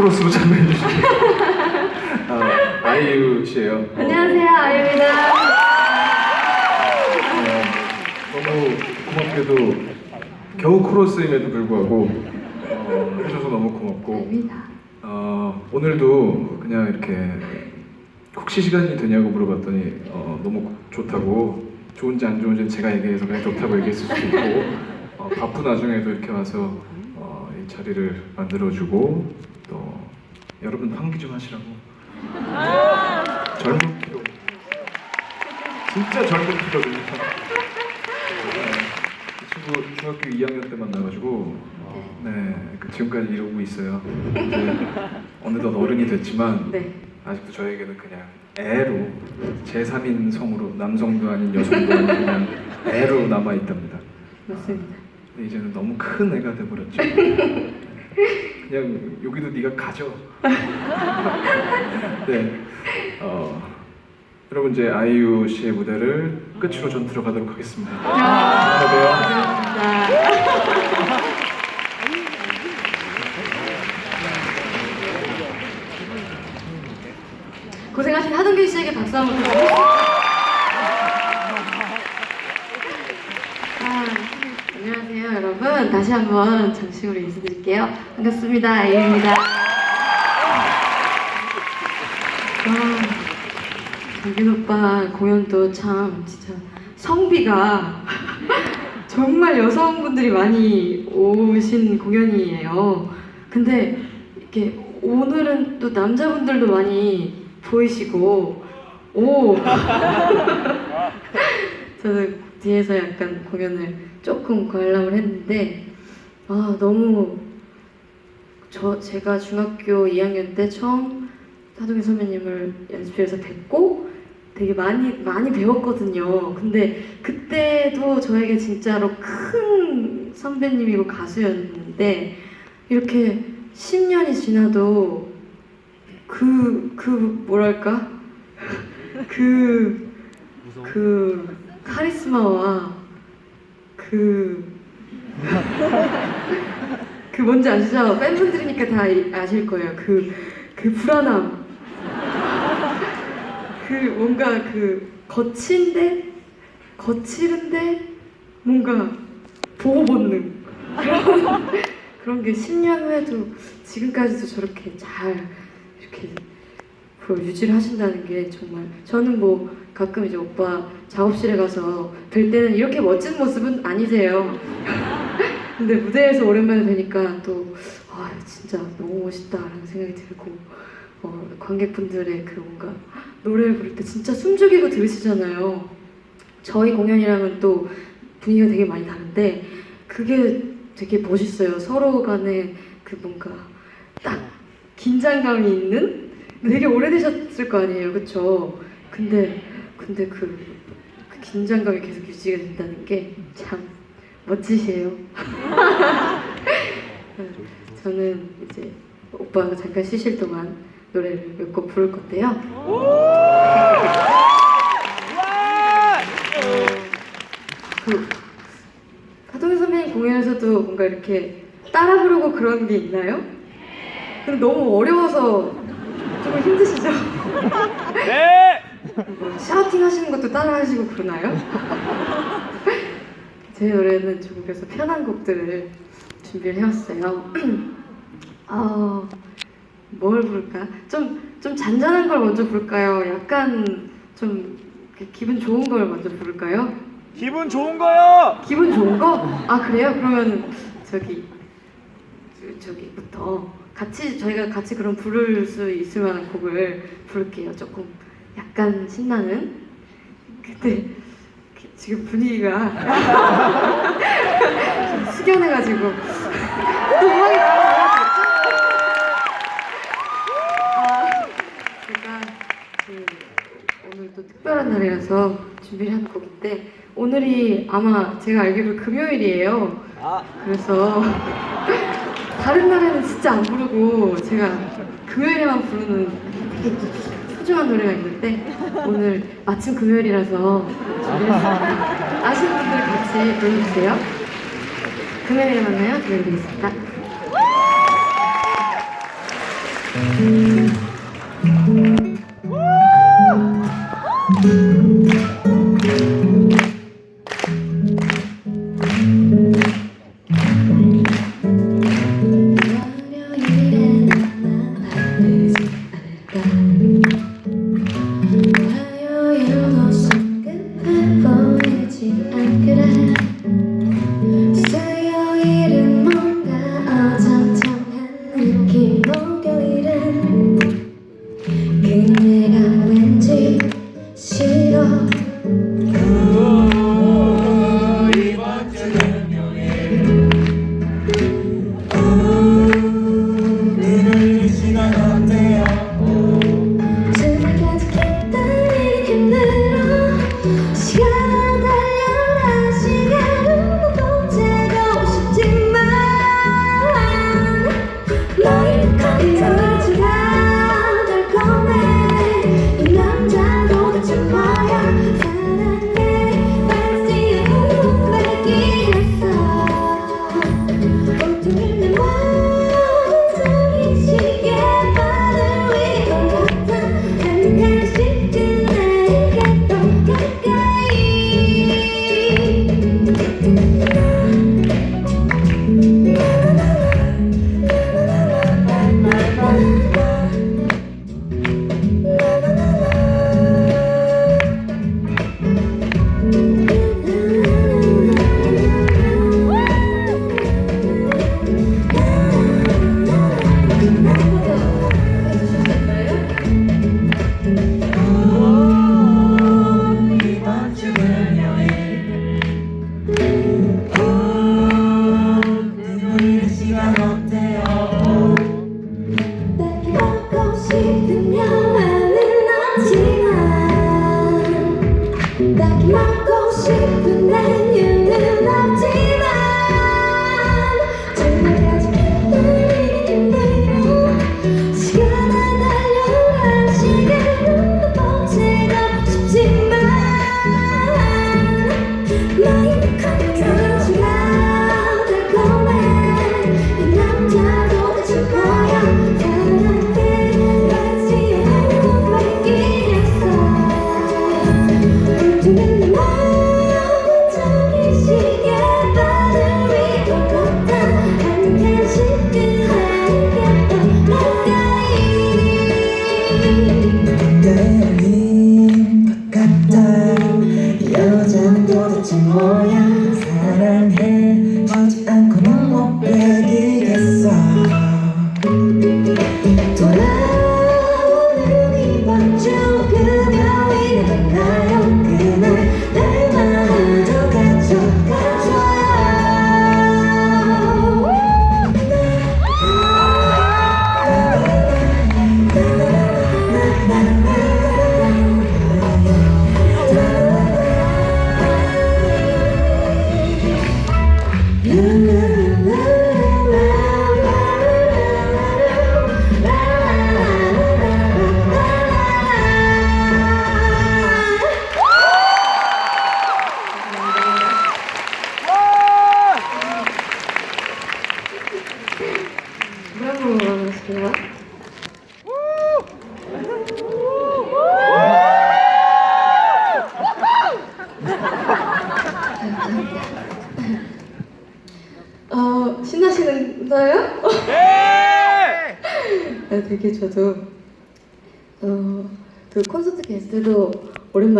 코러스로 참여해 주신 아, 아이유 씨예요. 안녕하세요, 아유입니다. 어, 너무 고맙게도 겨우 코러스임에도 불구하고 어, 해줘서 너무 고맙고. 어, 오늘도 그냥 이렇게 혹시 시간이 되냐고 물어봤더니 어, 너무 좋다고 좋은지 안 좋은지 제가 얘기해서 그냥 좋다고 얘기했을 수도 있고 어, 바쁜 와중에도 이렇게 와서 자리를 만들어주고 또 여러분 환기 좀 하시라고 젊은 피로 진짜 젊은 피로거든요 네, 이 친구 중학교 2학년 때 만나가지고 네, 그 지금까지 이러고 있어요. 이제 어느덧 어른이 됐지만 네. 아직도 저에게는 그냥 애로 제3인 성으로 남성도 아닌 여성도 아닌 그냥 애로 남아 있답니다. 맞습니다. 근데 이제는 너무 큰 애가 돼버렸죠. 그냥 여기도 네가 가져. 네. 어, 여러분 이제 아이유 씨의 무대를 끝으로 전 들어가도록 하겠습니다. 안녕하세요. 고생하신 하동균 씨에게 박수 한번. 아, 안녕하세요, 다시 한번 정식으로 인사드릴게요. 반갑습니다, 아이유입니다. 아, 정균 오빠 공연도 참 진짜 성비가 정말 여성분들이 많이 오신 공연이에요. 근데 이렇게 오늘은 또 남자분들도 많이 보이시고 오 저는 뒤에서 약간 공연을 조금 관람을 했는데 아 너무 저 제가 중학교 2학년 때 처음 하동희 선배님을 연습실에서 뵙고 되게 많이 많이 배웠거든요. 근데 그때도 저에게 진짜로 큰 선배님이고 가수였는데 이렇게 10년이 지나도 그, 그, 뭐랄까? 그, 그, 카리스마와 그, 그 뭔지 아시죠? 팬분들이니까 다 이- 아실 거예요. 그, 그 불안함. 그 뭔가 그 거친데, 거칠은데, 뭔가 보호 본능. 그런, 그런 게 10년 후에도 지금까지도 저렇게 잘 이렇게 그걸 유지를 하신다는 게 정말 저는 뭐 가끔 이제 오빠 작업실에 가서 뵐 때는 이렇게 멋진 모습은 아니세요. 근데 무대에서 오랜만에 뵈니까 또 아, 진짜 너무 멋있다라는 생각이 들고 어, 관객분들의 그 뭔가 노래를 부를 때 진짜 숨죽이고 들으시잖아요. 저희 공연이랑은 또 분위기가 되게 많이 다른데 그게 되게 멋있어요. 서로 간에 그 뭔가 딱 긴장감이 있는 되게 오래되셨을 거 아니에요, 그쵸? 근데 근데 그, 그 긴장감이 계속 유지가 된다는 게 참 멋지세요. 저는 이제 오빠가 잠깐 쉬실 동안 노래를 몇 곡 부를 건데요. 그 하동희 선배님 공연에서도 뭔가 이렇게 따라 부르고 그런 게 있나요? 근데 너무 어려워서 조금 힘드시죠? 네! 뭐 샤우팅 하시는 것도 따라 하시고 그러나요? 제 노래는 조금 그래서 편한 곡들을 준비를 해왔어요. 어, 뭘 부를까? 좀, 좀 잔잔한 걸 먼저 부를까요? 약간 좀 기분 좋은 걸 먼저 부를까요? 기분 좋은 거요! 기분 좋은 거? 아 그래요? 그러면 저기 저- 저기부터 같이 저희가 같이 그럼 부를 수 있을 만한 곡을 부를게요. 조금 약간 신나는. 근데 그- 지금 분위기가 좀 숙연해가지고 나와서 아, 제가 그 오늘 또 특별한 날이라서 준비를 한 곡인데 오늘이 아마 제가 알기로 금요일이에요. 아, 그래서 다른 날에는 진짜 안 부르고 제가 금요일에만 부르는 되게 소중한 노래가 있는데 오늘 마침 금요일이라서. 아시는 분들 같이 불러주세요. 금요일에 만나요. 들려드리겠습니다.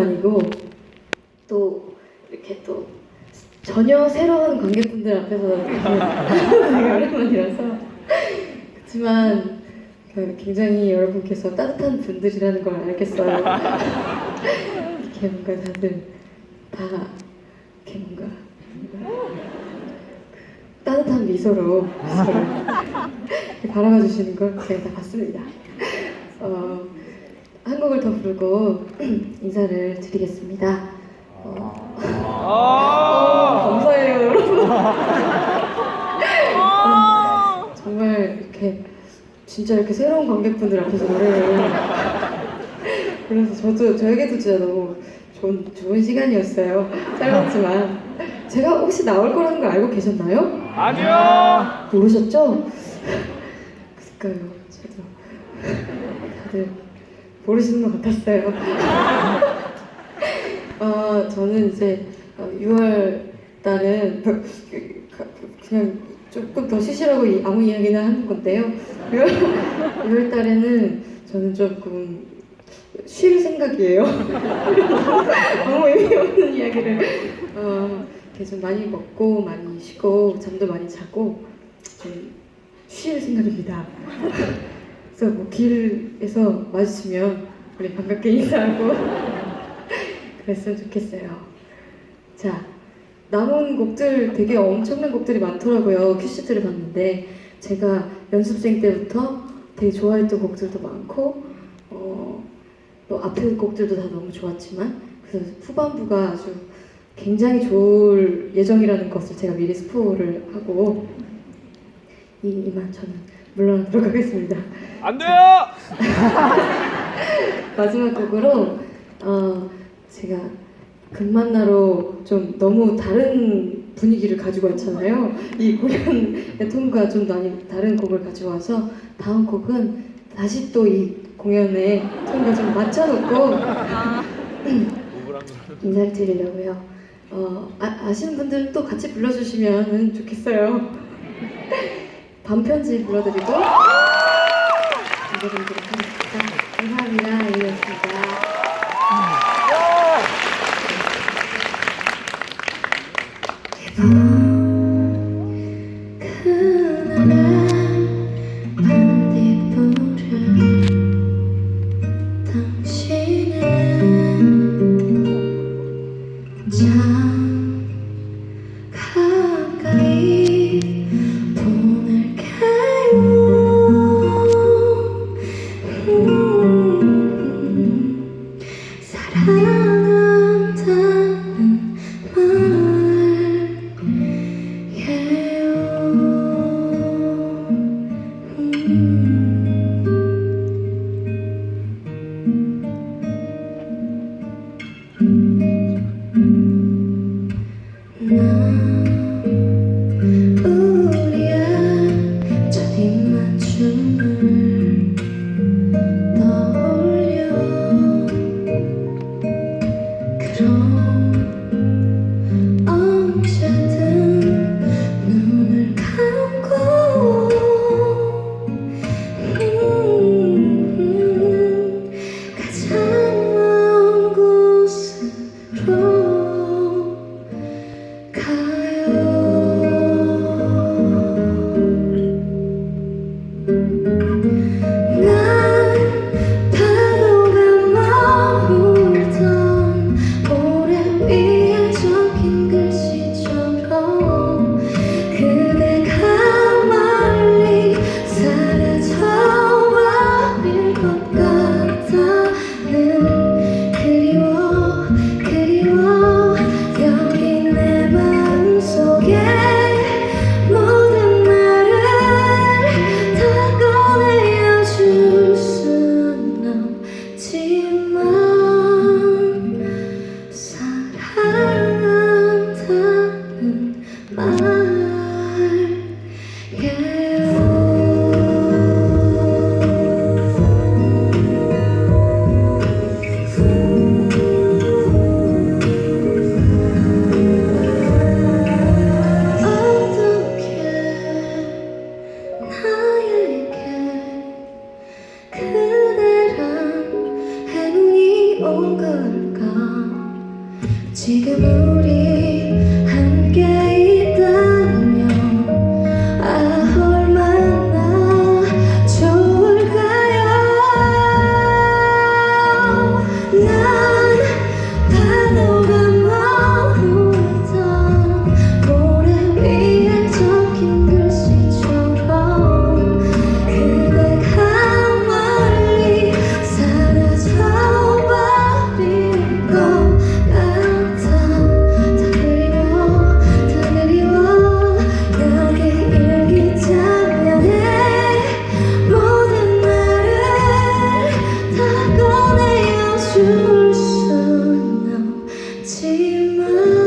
오랜만이고 또 이렇게 또 전혀 새로운 관객분들 앞에서 되게 오랜만이라서 그렇지만 그 굉장히 여러분께서 따뜻한 분들이라는 걸 알겠어요. 이렇게 뭔가 다들 다 이렇게 뭔가 따뜻한 미소로 바라봐 주시는 걸 제가 다 봤습니다. 어, 한 곡을 더 부르고 인사를 드리겠습니다. 어, 아! 감사해요, 여러분. 어, 정말 이렇게 진짜 이렇게 새로운 관객분들 앞에서 노래를 그래서 저도 저에게도 진짜 너무 좋은 좋은 시간이었어요. 짧았지만 제가 혹시 나올 거라는 걸 알고 계셨나요? 아니요! 모르셨죠? 그러니까요. 저도 다들 모르시는 것 같았어요. 어, 저는 이제 6월 달은 그- 그냥 조금 더 쉬시라고 이- 아무 이야기나 하는 건데요. 6월, 6월 달에는 저는 조금 쉴 생각이에요. 아무 의미 없는 이야기를 어, 좀 많이 먹고 많이 쉬고 잠도 많이 자고 좀 쉴 생각입니다. 그래서 뭐 길에서 마주치면 우리 반갑게 인사하고 그랬으면 좋겠어요. 자, 남은 곡들 되게 엄청난 곡들이 많더라고요. 큐시트를 봤는데 제가 연습생 때부터 되게 좋아했던 곡들도 많고 어, 또 앞에 곡들도 다 너무 좋았지만 그래서 후반부가 아주 굉장히 좋을 예정이라는 것을 제가 미리 스포를 하고 이, 이만 저는 물러나도록 하겠습니다. 안 돼요! 마지막 곡으로 어, 제가 금만나로 좀 너무 다른 분위기를 가지고 왔잖아요. 이 공연의 톤과 좀 많이 다른 곡을 가지고 와서 다음 곡은 다시 또 이 공연의 톤과 좀 맞춰놓고 인사를 드리려고요. 어, 아, 아시는 분들은 또 같이 불러주시면 좋겠어요. 반편지 불러드리고 인사드리도 my